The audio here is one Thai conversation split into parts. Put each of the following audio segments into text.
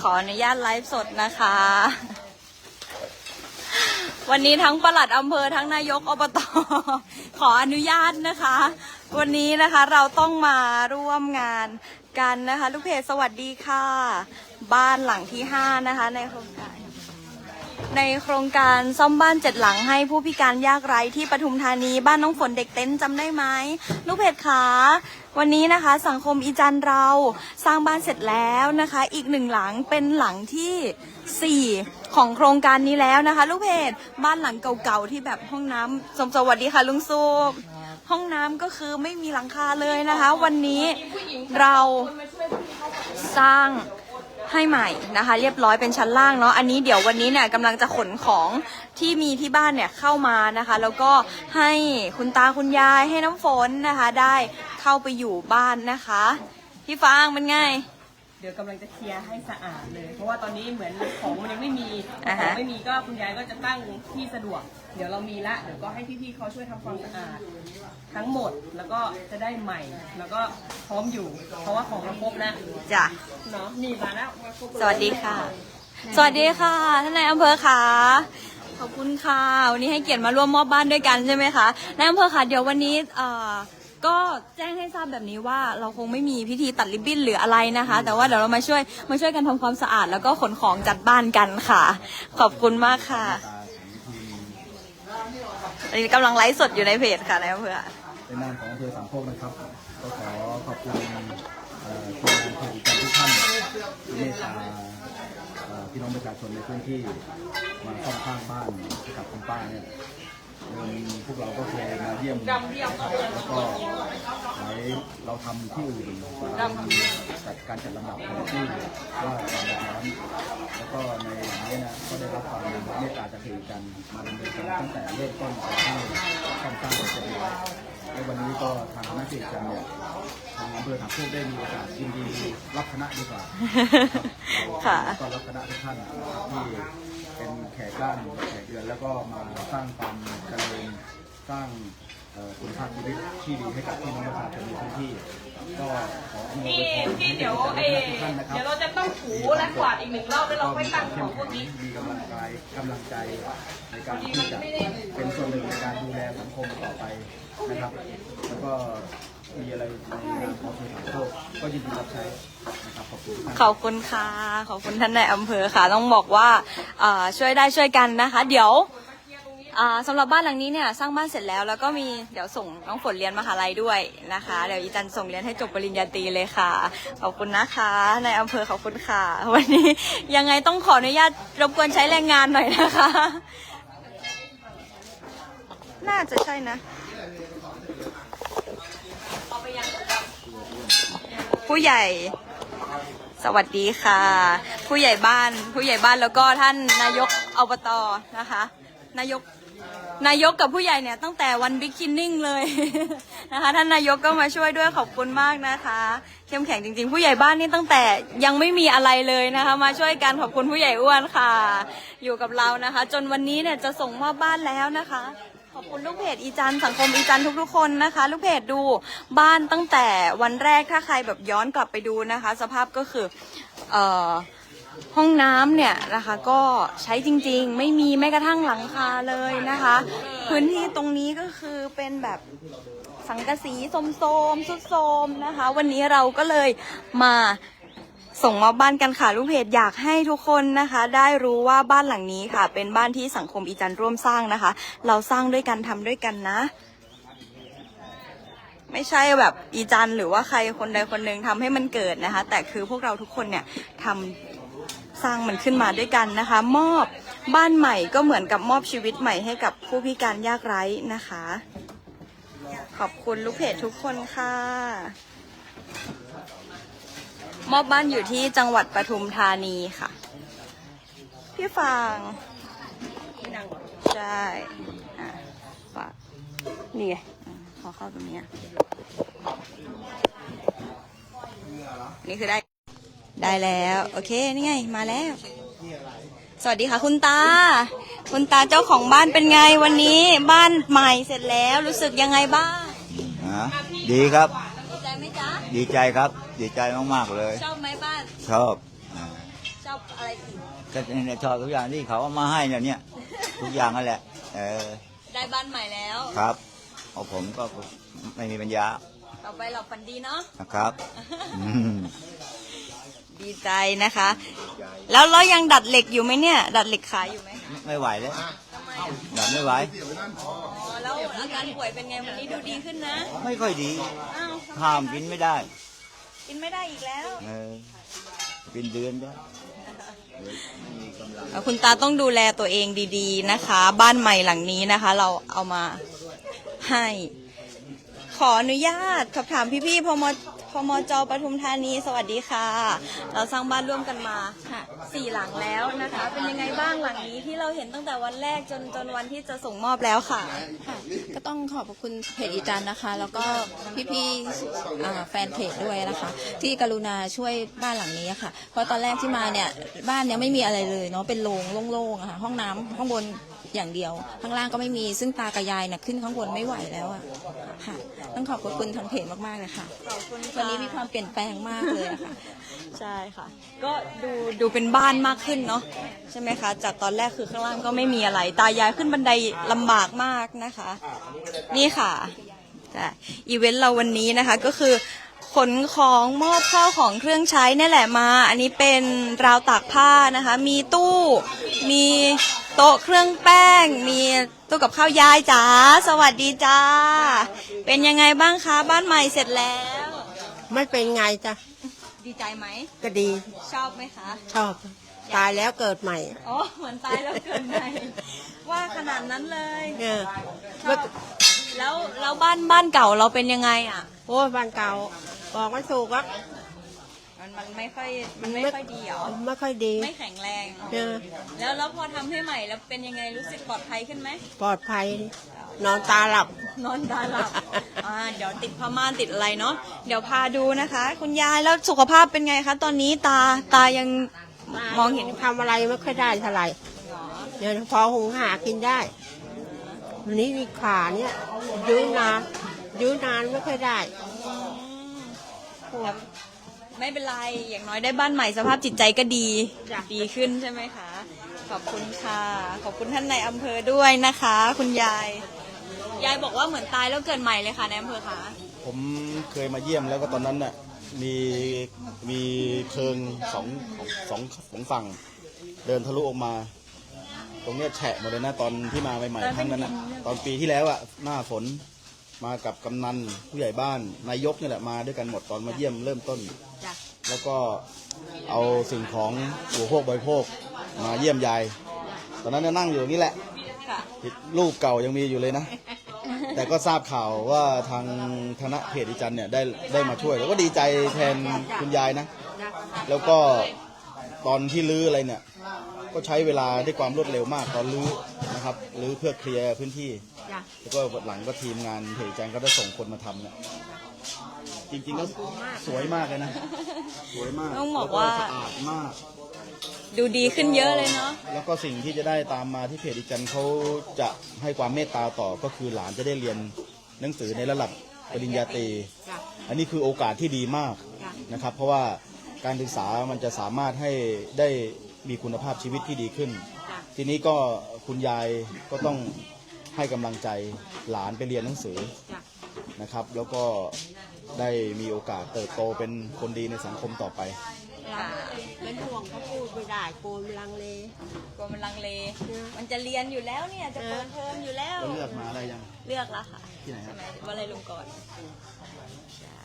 ขออนุญาตไลฟ์สดนะคะ วันนี้ทั้งประหลัดอำเภอทั้งนายกอบตขออนุญาตนะคะ วันนี้นะคะเราต้องมาร่วมงานกันนะคะ ลูกเพจสวัสดีค่ะ บ้านหลังที่ห้านะคะในโครงการ ในโครงการซ่อมบ้านเจ็ดหลังให้ผู้พิการยากไร้ที่ปทุมธานีบ้านน้องฝนเด็กเต้นจำได้ไหมลูกเพจขาวันนี้นะคะสังคมอีจันเราสร้างบ้านเสร็จแล้วนะคะ อีกหนึ่งหลังเป็นหลังที่สี่ของโครงการนี้แล้วนะคะ ลูกเพจบ้านหลังเก่าๆที่แบบห้องน้ำสมสวัสดีค่ะลุงซูบห้องน้ำก็คือไม่มีหลังคาเลยนะคะ วันนี้เราสร้าง ให้ใหม่นะคะ เรียบร้อยเป็นชั้นล่างเนาะอันนี้เดี๋ยววันนี้เนี่ยกำลังจะขนของที่มีที่บ้านเนี่ยเข้ามานะคะ แล้วก็ให้คุณตาคุณยายให้น้ำฝนนะคะ ได้เข้าไปอยู่บ้านนะคะ พี่ฟางเป็นไง เดี๋ยวกำลังจะเคลียร์ให้สะอาดเลย เพราะว่าตอนนี้เหมือนของมันยังไม่มีอ่าขฮะ องไม่มีก็คุณยายก็จะตั้งที่สะดวก เดี๋ยวเรามีละเดี๋ยวก็ให้พี่ๆเขาช่วยทำความสะอาด ทั้งหมดแล้วก็จะได้ใหม่ แล้วก็พร้อมอยู่ เพราะว่าของเราครบแล้วจ้ะ เนาะนี่มาแล้วมาครบเลย สวัสดีค่ะ สวัสดีค่ะ ท่านนายอำเภอค่ะ ขอบคุณค่ะ วันนี้ให้เกียรติมาร่วมมอบบ้านด้วยกันใช่ไหมคะ นายอำเภอค่ะ เดี๋ยววันนี้เอ่อ ก็แจ้งให้ทราบแบบนี้ว่าเราคงไม่มีพิธีตัดริบบิ้นหรืออะไรนะคะ แต่ว่าเดี๋ยวเรามาช่วยมาช่วยกันทำความสะอาด แล้วก็ขนของจัดบ้านกันค่ะ ขอบคุณมากค่ะอันนี้กำลังไลฟ์สดอยู่ในเพจค่ะนายอำเภอเป็นนามของอำเภอสามโคกนะครับก็ขอขอบคุณเอ่อทีมงานทุกทุกท่านที่เมตตาเอ่อพี่น้องประชาชนในพื้นที่มาซ่อมสร้างบ้านให้กับคุณป้าเนี่ย พวกเราก็เคยมาเยี่ยมแล้วก็ไหนเราทำที่อื่นจัดการจัดลำดับของที่ว่าความเดือดร้นแล้วก็ในหลังนี้นะก็ได้รับความเมตตาจากเหตุการณ์มาดำเนินการตั้งแต่เริ่มต้นของที่ซ่อมสร้างเสร็จแล้วในวันนี้ก็ทางคณะกิจกรรมเนี่ยทางอำเภอถามโคกได้มีโอกาสยินดีรับคณะดีกว่าค่ะก็รับคณะทุกท่านที่ เป็นแขกบ้านแขกเดือนแล้วก็มาสร้างความเจริญสร้างเอ่อคุณภาพชีวิตที่ดีให้กับพี่น้องประชาชนในพื้นที่ ก็ขออำนวยพี่พรพี่ให้เดี๋ยวกับเอทุกท่านนะครับเดี๋ยวเราจะต้องถูและกวาดอีกหนึ่งรอบแล้วเราค่อยตั้งของพวกนี้มีกำลังกายกำลังใจในการที่จะเป็นส่วนหนึ่งในการดูแลสังคมต่อไปนะครับ แล้วก็ มีอะไรในนามของสถานโลกก็ยินดีรับใช้นะครับขอบคุณครับ ขอบคุณค่ะ ขอบคุณท่านในายอำเภอค่ะ ต้องบอกว่าเอ่อช่วยได้ช่วยกันนะคะ เดี๋ยวอ่าสำหรับบ้านหลังนี้เนี่ยสร้างบ้านเสร็จแล้ว แล้วก็มีเดี๋ยวส่งน้องฝนเรียนมหาลัยด้วยนะคะ เดี๋ยวอีจันส่งเรียนให้จบปริญญาตรีเลยค่ะ ขอบคุณนะคะในายอำเภอขอบคุณค่ะ วันนี้ยังไงต้องขออนุญาตรบกวนใช้แรงงานหน่อยนะคะ น่าจะใช่นะ ผู้ใหญ่ สวัสดีค่ะ ผู้ใหญ่บ้าน ผู้ใหญ่บ้านแล้วก็ท่านนายกอบตนะคะ นายกนายกกับผู้ใหญ่เนี่ยตั้งแต่วันบิ๊กคินนิ่งเลยนะคะ ท่านนายกก็มาช่วยด้วยขอบคุณมากนะคะเข้มแข็งจริง ๆ ผู้ใหญ่บ้านนี่ตั้งแต่ยังไม่มีอะไรเลยนะคะ มาช่วยกันขอบคุณผู้ใหญ่อ้วนค่ะ อยู่กับเรานะคะ จนวันนี้เนี่ยจะส่งมอบบ้านแล้วนะคะ ขอบคุณลูกเพจอีจันสังคมอีจันทุกๆคนนะคะ ลูกเพจดูบ้านตั้งแต่วันแรกถ้าใครแบบย้อนกลับไปดูนะคะ สภาพก็คือเอ่อห้องน้ำเนี่ยนะคะก็ใช้จริงๆ ไม่มีแม้กระทั่งหลังคาเลยนะคะ พื้นที่ตรงนี้ก็คือเป็นแบบสังกะสีโสมๆสุดโสมนะคะ วันนี้เราก็เลยมา ส่งมอบบ้านกันค่ะ ลูกเพจอยากให้ทุกคนนะคะ ได้รู้ว่าบ้านหลังนี้ค่ะ เป็นบ้านที่สังคมอีจันร่วมสร้างนะคะ เราสร้างด้วยกันทำด้วยกันนะ ไม่ใช่แบบอีจันหรือว่าใครคนใดคนหนึ่งทำให้มันเกิดนะคะ แต่คือพวกเราทุกคนเนี่ยทำสร้างมันขึ้นมาด้วยกันนะคะ มอบบ้านใหม่ก็เหมือนกับมอบชีวิตใหม่ให้กับผู้พิการยากไร้นะคะ ขอบคุณลูกเพจทุกคนค่ะ มอบบ้านอยู่ที่จังหวัดปทุมธานีค่ะ พี่ฟางใช่อะฝากนี่ไงขอเข้าตรงนี้นี่คือได้ ได้แล้ว โอเค นี่ไง มาแล้ว สวัสดีค่ะ คุณตา คุณตาเจ้าของบ้านเป็นไงวันนี้ บ้านใหม่เสร็จแล้ว รู้สึกยังไงบ้างดีครับ ดีใจไหมจ๊ะดีใจครับ ดีใจมากๆเลย ชอบไหมบ้าน ชอบอ่าชอบอะไรอีกก็เนี่ยชอบทุกอย่างที่เขาเอามาให้เนี่ยเนี่ย ทุกอย่างนั่นแหละ เออ ได้บ้านใหม่แล้ว ครับเอาผมก็ไม่มีปัญญา ต่อไปหลับฝันดีเนาะ นะครับ อืมดีใจนะคะ แล้วเรายังดัดเหล็กอยู่ไหมเนี่ย ดัดเหล็กขายอยู่ไหม ไม่ไหวแล้วทำไมอะ ดับไม่ไหว อ๋อแล้วอาการป่วยเป็นไงวันนี้ดูดีขึ้นนะไม่ค่อยดี อ้าวห้ามกินไม่ได้ กินไม่ได้อีกแล้วเออเป็นเดือนแล้วคุณตาต้องดูแลตัวเองดีๆนะคะ บ้านใหม่หลังนี้นะคะ เราเอามาให้ ขออนุญาตสอบถามพี่ๆพม พมจปทุมธานีสวัสดีค่ะ เราสร้างบ้านร่วมกันมาสี่หลังแล้วนะคะ เป็นยังไงบ้างหลังนี้ที่เราเห็นตั้งแต่วันแรกจนจนวันที่จะส่งมอบแล้วค่ะค่ะ ก็ต้องขอบพระคุณเพจอีจันนะคะ แล้วก็พี่ๆอ่าแฟนเพจด้วยนะคะ ที่กรุณาช่วยบ้านหลังนี้ค่ะ เพราะตอนแรกที่มาเนี่ยบ้านเนี้ยไม่มีอะไรเลยเนาะเป็นโรงโล่งๆอะค่ะห้องน้ำข้างบนอย่างเดียว ข้างล่างก็ไม่มีซึ่งตากับยายเนี่ยขึ้นข้างบนไม่ไหวแล้วอะค่ะ ต้องขอบพระคุณทางเพจมากๆเลยค่ะ ขอบคุณวันนี้มีความเปลี่ยนแปลงมากเลยอะค่ะ ใช่ค่ะ ก็ดูดูเป็นบ้านมากขึ้นเนาะใช่ไหมคะ จากตอนแรกคือข้างล่างก็ไม่มีอะไร ตายายขึ้นบันไดลำบากมากนะคะ นี่ค่ะแต่อีเวนต์เราวันนี้นะคะก็คือขนของมอบข้าวของเครื่องใช้นี่แหละมา อันนี้เป็นราวตากผ้านะคะ มีตู้ มีโต๊ะเครื่องแป้ง มีตู้กับข้าวยายจ๋าสวัสดีจ้า เป็นยังไงบ้างคะ บ้านใหม่เสร็จแล้ว ไม่เป็นไงจ้ะดีใจไหม ก็ดีชอบไหมคะ ชอบ ตายแล้วเกิดใหม่ อ๋อ เหมือนตายแล้วเกินไปว่าขนาดนั้นเลยเออชอบแล้วแล้วบ้านบ้านเก่าเราเป็นยังไงอะ โอ้ยบ้านเก่า บอกไม่ถูกอะมันมันไม่ค่อยมันไม่ค่อยดีเหรอ ไม่ค่อยดี ไม่แข็งแรง เออ แล้วแล้วพอทำให้ใหม่แล้วเป็นยังไงรู้สึกปลอดภัยขึ้นไหม ปลอดภัย นอนตาหลับ นอนตาหลับอ่าเดี๋ยวติดผ้าม่านติดอะไรเนาะเดี๋ยวพาดูนะคะ คุณยายแล้วสุขภาพเป็นไงคะ ตอนนี้ตาตายังมองเห็นทำอะไรไม่ค่อยได้เท่าไหร่เดี๋ยวพอหุงหากินได้วันนี้มีขาเนี่ยยืนนานยืนนานไม่ค่อยได้ปวดไม่เป็นไร อย่างน้อยได้บ้านใหม่สภาพจิตใจก็ดีจ้ะดีขึ้นใช่ไหมคะ ขอบคุณค่ะ ขอบคุณท่านในายอำเภอด้วยนะคะ คุณยาย ยายบอกว่าเหมือนตายแล้วเกิดใหม่เลยค่ะในายอำเภอคะผมเคยมาเยี่ยมแล้วก็ตอนนั้นน่ะมีมีเพลิงสองสองสองฝั่ง เดินทะลุออกมา ตรงเนี้ยแฉะหมดเลยนะตอนที่มาใหม่ๆครั้งนั้นน่ะตอนปีที่แล้วอะหน้าฝนมากับกำนันผู้ใหญ่บ้านนายกนี่แหละมาด้วยกันหมดตอนมาเยี่ยมเริ่มต้นแล้วก็เอาสิ่งของหัวโภคบริโภคมาเยี่ยมยาย ตอนนั้นนะนั่งอยู่ตรงนี้แหละ ค่ะ รูปเก่ายังมีอยู่เลยนะ แต่ก็ทราบข่าวว่าทางคณะเพจอีจันเนี่ยได้ได้มาช่วย แล้วก็ดีใจแทนคุณยายนะ แล้วก็ตอนที่ลื้ออะไรเนี่ย ก็ใช้เวลาด้วยความรวดเร็วมากตอนลื้อนะครับลื้อเพื่อเคลียร์พื้นที่ จ้ะ แล้วก็หลังก็ทีมงานเพจอีจันก็ได้ส่งคนมาทำเนี่ยจริงๆแล้วสวยมากเลยนะ สวยมากต้องบอกว่า แล้สะอาดมาก ดูดีขึ้นเยอะเลยเนาะ แล้วก็สิ่งที่จะได้ตามมาที่เพจอีจันเขาจะให้ความเมตตาต่อก็คือหลานจะได้เรียนหนังสือในระดับปริญญาตรี จ้ะ อันนี้คือโอกาสที่ดีมากจ้ะนะครับ เพราะว่าการศึกษามันจะสามารถให้ได้มีคุณภาพชีวิตที่ดีขึ้น จ้ะ ทีนี้ก็คุณยายก็ต้องให้กำลังใจหลานไปเรียนหนังสือจ้ะ นะครับ แล้วก็ได้มีโอกาสเติบโตเป็นคนดีในสังคมต่อไป ค่ะเป็นห่วงเขาพูดไม่ได้โกนลังเล กลัวมันลังเลมันจะเรียนอยู่แล้วเนี่ยจะเปิดเทอมอยู่แล้ว แล้วเลือกมาอะไรยัง เลือกแล้วค่ะที่ไหนครับ ใช่ไหมว่าอะไรลงก่อนใช่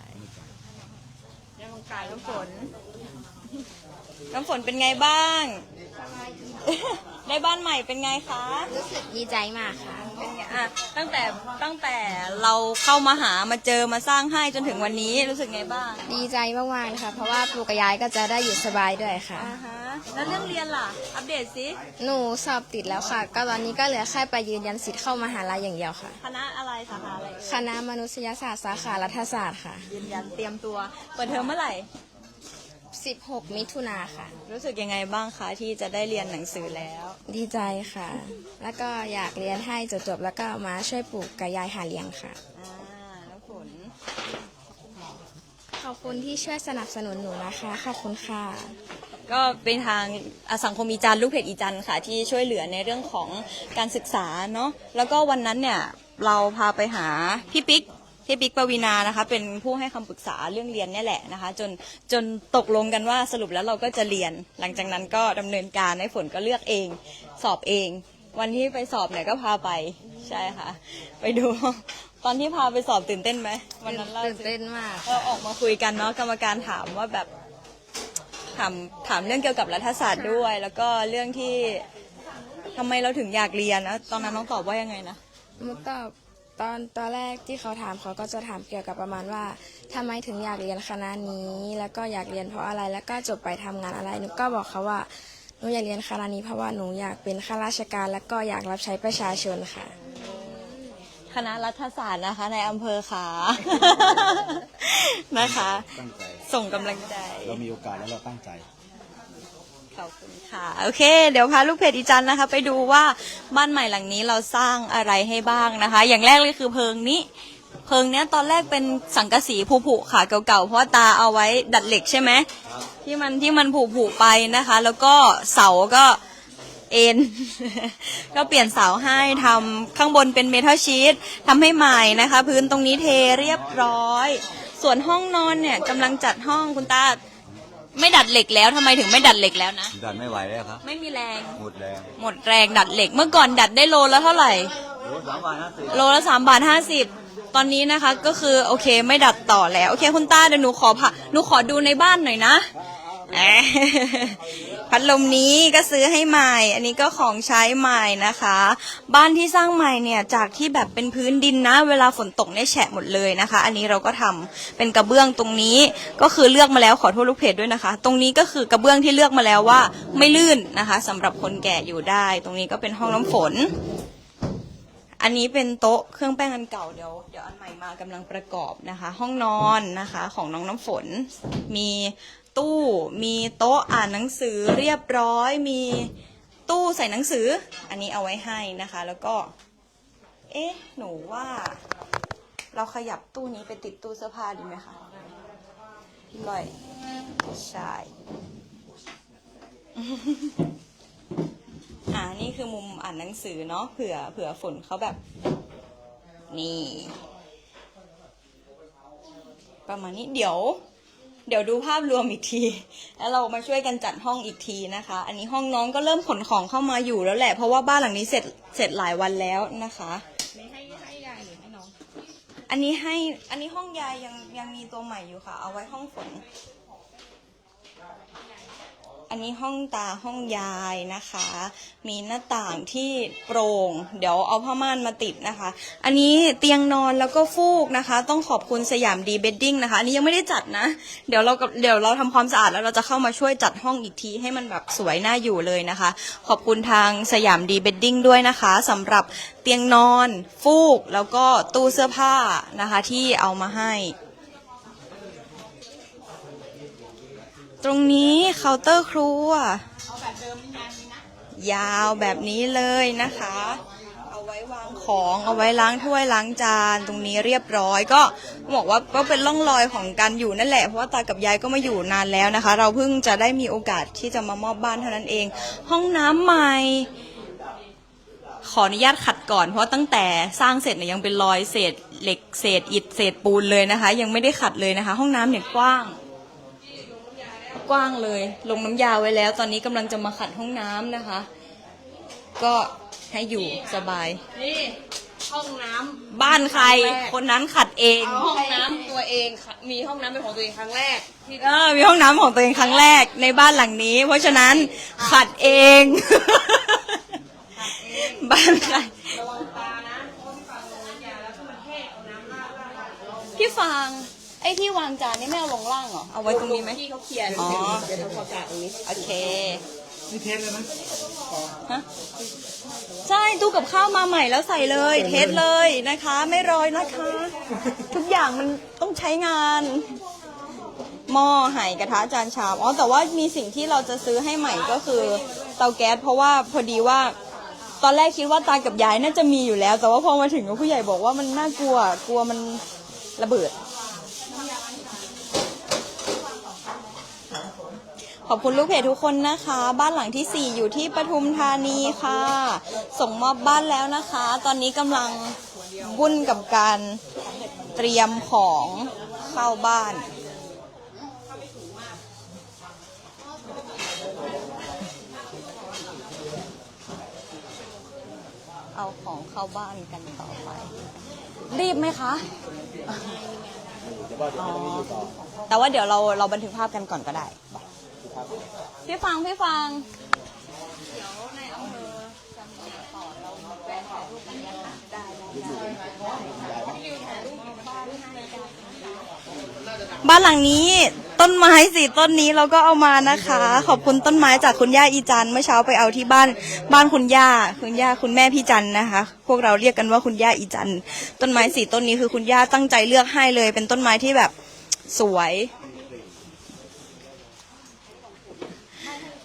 แล้วมังกายน้ำฝน น้ำฝนเป็นไงบ้าง ได้บ้านใหม่เป็นไงคะดีใจมากค่ะ เป็นไง อะตั้งแต่ตั้งแต่เราเข้ามาหามาเจอมาสร้างให้จนถึงวันนี้รู้สึกไงบ้างดีใจมากๆนะคะเพราะว่าปู่กับยายก็จะได้อยู่สบายด้วยค่ะ อ่าฮะแล้วเรื่องเรียนล่ะ อัปเดตสิหนูสอบติดแล้วค่ะ ก็ตอนนี้ก็เหลือแค่ไปยืนยันสิทธิ์เข้ามหาลัยอย่างเดียวค่ะ คณะอะไรสาขาอะไรคณะมนุษยศาสตร์สาขารัฐศาสตร์ค่ะ ยืนยันเตรียมตัวเปิดเทอมเมื่อไหร่ 16 มิถุนาค่ะ รู้สึกยังไงบ้างคะที่จะได้เรียนหนังสือแล้ว ดีใจค่ะ แล้วก็อยากเรียนให้จบๆแล้วก็มาช่วยปู่กับยายหาเลี้ยงค่ะ อ่าแล้วผล ขอบคุณที่ช่วยสนับสนุนหนูนะคะ ขอบคุณค่ะ ก็เป็นทางอะสังคมอีจันทร์ลูกเพจอีจันทร์ค่ะ ที่ช่วยเหลือในเรื่องของการศึกษาเนาะแล้วก็วันนั้นเนี่ยเราพาไปหาพี่ปิ๊ก พี่ปิ๊กปวีนานะคะ เป็นผู้ให้คำปรึกษาเรื่องเรียนเนี่ยแหละนะคะ จนจนตกลงกันว่าสรุปแล้วเราก็จะเรียน หลังจากนั้นก็ดำเนินการให้ฝนก็เลือกเอง สอบเอง วันที่ไปสอบเนี่ยก็พาไปใช่ค่ะ ไปดู ตอนที่พาไปสอบตื่นเต้นไหมวันนั้นเราตื่นเต้นมากก็ออกมาคุยกันเนาะกรรมการถามว่าแบบถามถามเรื่องเกี่ยวกับรัฐศาสตร์ด้วย แล้วก็เรื่องที่ทำไมเราถึงอยากเรียนนะตอนนั้นน้องตอบว่ายังไงนะมุกตอบ ตอนตอนแรกที่เขาถามเขาก็จะถามเกี่ยวกับประมาณว่าทำไมถึงอยากเรียนคณะนี้ แล้วก็อยากเรียนเพราะอะไรแล้วก็จบไปทำงานอะไรหนูก็บอกเขาว่าหนูอยากเรียนคณะนี้เพราะว่าหนูอยากเป็นข้าราชการ แล้วก็อยากรับใช้ประชาชนค่ะ คณะรัฐศาสตร์นะคะ ในอำเภอขานะคะ ตั้งใจส่งกำลังใจ เรามีโอกาสแล้วเราตั้งใจ ขอบคุณค่ะ โอเค เดี๋ยวพาลูกเพจอีจันนะคะ ไปดูว่าบ้านใหม่หลังนี้เราสร้างอะไรให้บ้างนะคะ อย่างแรกเลยคือเพิงนี้ เพิงเนี้ยตอนแรกเป็นสังกะสีผุๆค่ะเก่าๆ เพราะว่าตาเอาไว้ดัดเหล็กใช่ไหมที่มันที่มันผุๆไปนะคะ แล้วก็เสาก็เอ็นก็เปลี่ยนเสาให้ทำข้างบนเป็นเมทัลชีตทำให้ใหม่นะคะ พื้นตรงนี้เทเรียบร้อย ส่วนห้องนอนเนี่ยกำลังจัดห้องคุณตา ไม่ดัดเหล็กแล้วทำไมถึงไม่ดัดเหล็กแล้วนะ ดันไม่ไหวแล้วครับ ไม่มีแรง หมดแรงหมดแรงดัดเหล็กเมื่อก่อนดัดได้โลละเท่าไหร่ โอ้สามบาทห้าสิบโลละสามบาทห้าสิบตอนนี้นะคะก็คือโอเคไม่ดัดต่อแล้ว โอเคคุณตาเดี๋ยวหนูขอผ่าหนูขอดูในบ้านหน่อยนะแหม พัดลมนี้ก็ซื้อให้ใหม่ อันนี้ก็ของใช้ใหม่นะคะ บ้านที่สร้างใหม่เนี่ยจากที่แบบเป็นพื้นดินนะ เวลาฝนตกเนี่ยแฉะหมดเลยนะคะ อันนี้เราก็ทำเป็นกระเบื้องตรงนี้ก็คือเลือกมาแล้วขอโทษลูกเพจด้วยนะคะ ตรงนี้ก็คือกระเบื้องที่เลือกมาแล้วว่าไม่ลื่นนะคะสำหรับคนแก่อยู่ได้ ตรงนี้ก็เป็นห้องน้ำฝน อันนี้เป็นโต๊ะเครื่องแป้งอันเก่าเดี๋ยวเดี๋ยวอันใหม่มากำลังประกอบนะคะ ห้องนอนนะคะ ของน้องน้ำฝนมี ตู้ มีโต๊ะอ่านหนังสือเรียบร้อย มีตู้ใส่หนังสือ อันนี้เอาไว้ให้นะคะ แล้วก็ เอ๊ะ หนูว่า เราขยับตู้นี้ไปติดตู้เสื้อผ้าดีไหมคะพี่ลอยใช่อ่านี่คือมุมอ่านหนังสือเนาะ เผื่อ เผื่อฝนเขาแบบ นี่ ประมาณนี้เดี๋ยว เดี๋ยวดูภาพรวมอีกที แล้วเรามาช่วยกันจัดห้องอีกทีนะคะ อันนี้ห้องน้องก็เริ่มขนของเข้ามาอยู่แล้วแหละ เพราะว่าบ้านหลังนี้เสร็จเสร็จหลายวันแล้วนะคะให้ให้ยายหรือให้น้อง อันนี้ให้ อันนี้ห้องยายยังยังมีตัวใหม่อยู่ค่ะ เอาไว้ห้องฝน นนี้ห้องตาห้องยายนะคะ มีหน้าต่างที่โปร่ง เดี๋ยวเอาผ้าม่านมาติดนะคะ อันนี้เตียงนอนแล้วก็ฟูกนะคะ ต้องขอบคุณสยามดีเบดดิ้งนะคะ อันนี้ยังไม่ได้จัดนะ เดี๋ยวเราเดี๋ยวเราทำความสะอาดแล้วเราจะเข้ามาช่วยจัดห้องอีกทีให้มันแบบสวยน่าอยู่เลยนะคะ ขอบคุณทางสยามดีเบดดิ้งด้วยนะคะสำหรับเตียงนอนฟูกแล้วก็ตู้เสื้อผ้านะคะที่เอามาให้ ตรงนี้เคาน์เตอร์ครัว ยาวแบบนี้เลยนะคะ เอาไว้วางของเอาไว้ล้างถ้วยล้างจาน ตรงนี้เรียบร้อย ก็บอกว่าก็เป็นร่องรอยของการอยู่นั่นแหละเพราะว่าตากับยายก็มาอยู่นานแล้วนะคะ เราเพิ่งจะได้มีโอกาสที่จะมามอบบ้านเท่านั้นเอง ห้องน้ำใหม่ขออนุญาตขัดก่อนเพราะตั้งแต่สร้างเสร็จเนี่ยยังเป็นรอยเศษเหล็กเศษอิฐเศษปูนเลยนะคะ ยังไม่ได้ขัดเลยนะคะ ห้องน้ำเนี่ยกว้าง กว้างเลย ลงน้ำยาไว้แล้ว ตอนนี้กำลังจะมาขัดห้องน้ำนะคะ ก็ให้อยู่สบาย นี่ห้องน้ำ บ้านใครคนนั้นขัดเองห้องน้ำตัวเองค่ะมีห้องน้ำเป็นของตัวเองครั้งแรกที่เออมีห้องน้ำของตัวเองครั้งแรกในบ้านหลังนี้ เพราะฉะนั้นขัดเอง บ้านใคร ระวังตานะเพราะที่ฟังลงน้ำยาแล้วก็มันแห้งเอาน้ำราดราดราดพี่ฟางไอ้ที่วางจานนี่ไม่เอาลงล่างเหรอ เอาไว้ตรงนี้ไหม ที่เขาเขียนอ๋อ เดี๋ยวทำความสะอาดตรงนี้ โอเค นี่เทสเลยไหมฮะ ใช่ตู้กับข้าวมาใหม่แล้วใส่เลย เทสเลยนะคะ ไม่รอยนะคะ ทุกอย่างมันต้องใช้งานหม้อไหกระทะจานชาม อ๋อ แต่ว่ามีสิ่งที่เราจะซื้อให้ใหม่ก็คือเตาแก๊ส เพราะว่าพอดีว่า ตอนแรกคิดว่าตากับยายน่าจะมีอยู่แล้ว แต่ว่าพอมาถึงผู้ใหญ่บอกว่ามันน่ากลัว กลัวมันระเบิด ขอบคุณลูกเพจทุกคนนะคะ บ้านหลังที่ 4 อยู่ที่ปทุมธานีค่ะ ส่งมอบบ้านแล้วนะคะ ตอนนี้กำลังวุ่นกับการเตรียมของเข้าบ้านเอาของเข้าบ้านกันต่อไป รีบไหมคะ แต่ว่าเดี๋ยวเราเราบันทึกภาพกันก่อนก็ได้ พี่ฟังพี่ฟังบ้านหลังนี้ต้นไม้สี่ต้นนี้เราก็เอามานะคะ ขอบคุณต้นไม้จากคุณย่าอีจันเมื่อเช้าไปเอาที่บ้านบ้านคุณย่าคุณย่าคุณแม่พี่จันนะคะ พวกเราเรียกกันว่าคุณย่าอีจันต้นไม้สี่ต้นนี้คือคุณย่าตั้งใจเลือกให้เลย เป็นต้นไม้ที่แบบสวย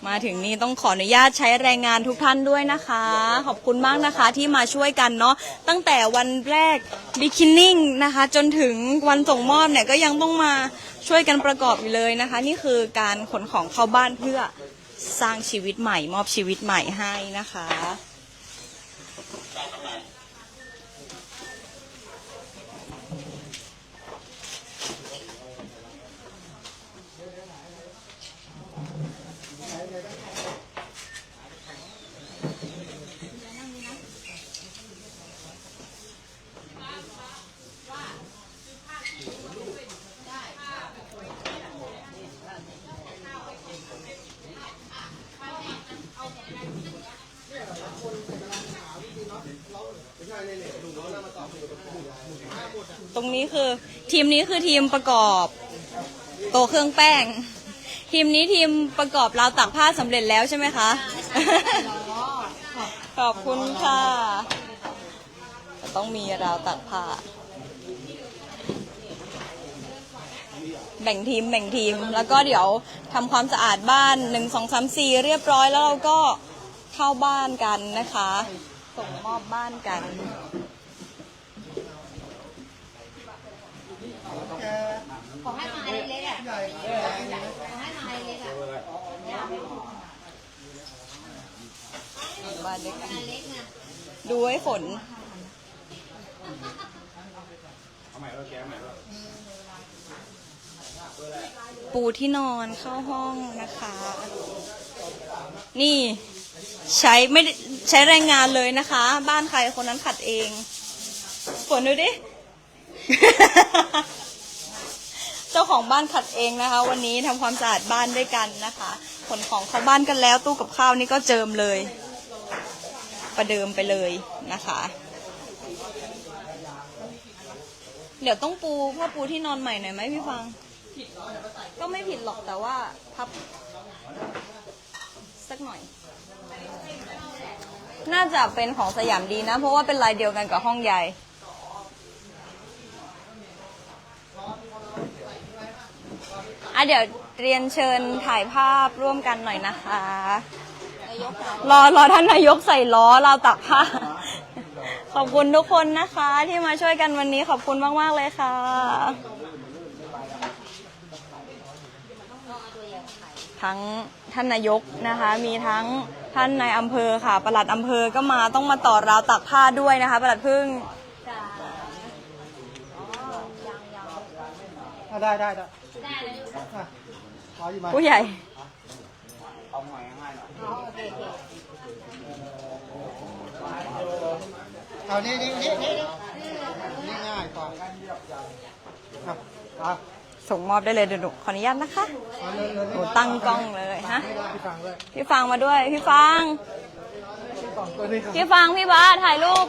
มาถึงนี่ต้องขออนุญาตใช้แรงงานทุกท่านด้วยนะคะ ขอบคุณมากนะคะที่มาช่วยกันเนาะตั้งแต่วันแรกบิคินิ่งนะคะ จนถึงวันส่งมอบเนี่ยก็ยังต้องมาช่วยกันประกอบอยู่เลยนะคะ นี่คือการขนของเข้าบ้านเพื่อสร้างชีวิตใหม่ มอบชีวิตใหม่ให้นะคะ คือ ทีมนี้คือทีมประกอบโตะเครื่องแป้ง ทีมนี้ทีมประกอบราวตักผ้าสำเร็จแล้วใช่ไหมคะ ขอบคุณค่ะ ต้องมีราวตักผ้า แบ่งทีมแบ่งทีมแล้วก็เดี๋ยวทำความสะอาดบ้านหนึ่งสองสามสี่เรียบร้อยแล้วเราก็เข้าบ้านกันนะคะ ส่งมอบบ้านกัน บ้านเล็กอะดูไว้ฝนปูที่นอนเข้าห้องนะคะ นี่ใช้ไม่ใช้แรงงานเลยนะคะ บ้านใครคนนั้นขัดเองฝนดูดิ เจ้าของบ้านขัดเองนะคะ วันนี้ทำความสะอาดบ้านด้วยกันนะคะขนของเข้าบ้านกันแล้วตู้กับข้าวนี่ก็เจิมเลย ประเดิมไปเลยนะคะ เดี๋ยวต้องปูผ้าปูที่นอนใหม่หน่อยไหมพี่ฟัง ก็ไม่ผิดหรอกแต่ว่าพับ สักหน่อย น่าจะเป็นของสยามดีนะ เพราะว่าเป็นลายเดียวกันกับห้องใหญ่ อะเดี๋ยวเรียนเชิญถ่ายภาพร่วมกันหน่อยนะคะ รอรอท่านนายกใส่ล้อเราวตักผ้า ขอบคุณทุกคนนะคะ ที่มาช่วยกันวันนี้ขอบคุณมาก ๆ เลยค่ะทั้งท่านนายกนะคะ มีทั้งท่านนายอำเภอค่ะปลัดอำเภอก็มาต้องมาต่อราวตักผ้าด้วยนะคะปลัดพึ่ง ได้ได้ได้ ขออยู่มาผู้ใหญ่เอานี่นี่นี่นี่นี่ง่ายกว่าครับอะส่งมอบได้เลยเดี๋ยวหนูขออนุญาตนะคะเอาเลยเลยหนูตั้งกล้องเลยฮะพี่ฟังด้วยพี่ฟังมาด้วย พี่ฟัง พี่ฟังตัวนี้ครับ พี่ฟังพี่บ้าสถ่ายรูป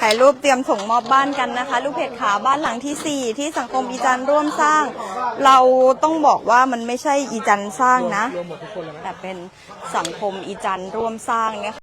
ถ่ายรูปเตรียมส่งมอบบ้านกันนะคะ ลูกเพจขาบ้านหลังที่ 4 ที่สังคมอีจันร่วมสร้าง เราต้องบอกว่ามันไม่ใช่อีจันสร้างนะ แต่เป็นสังคมอีจันร่วมสร้างนะคะ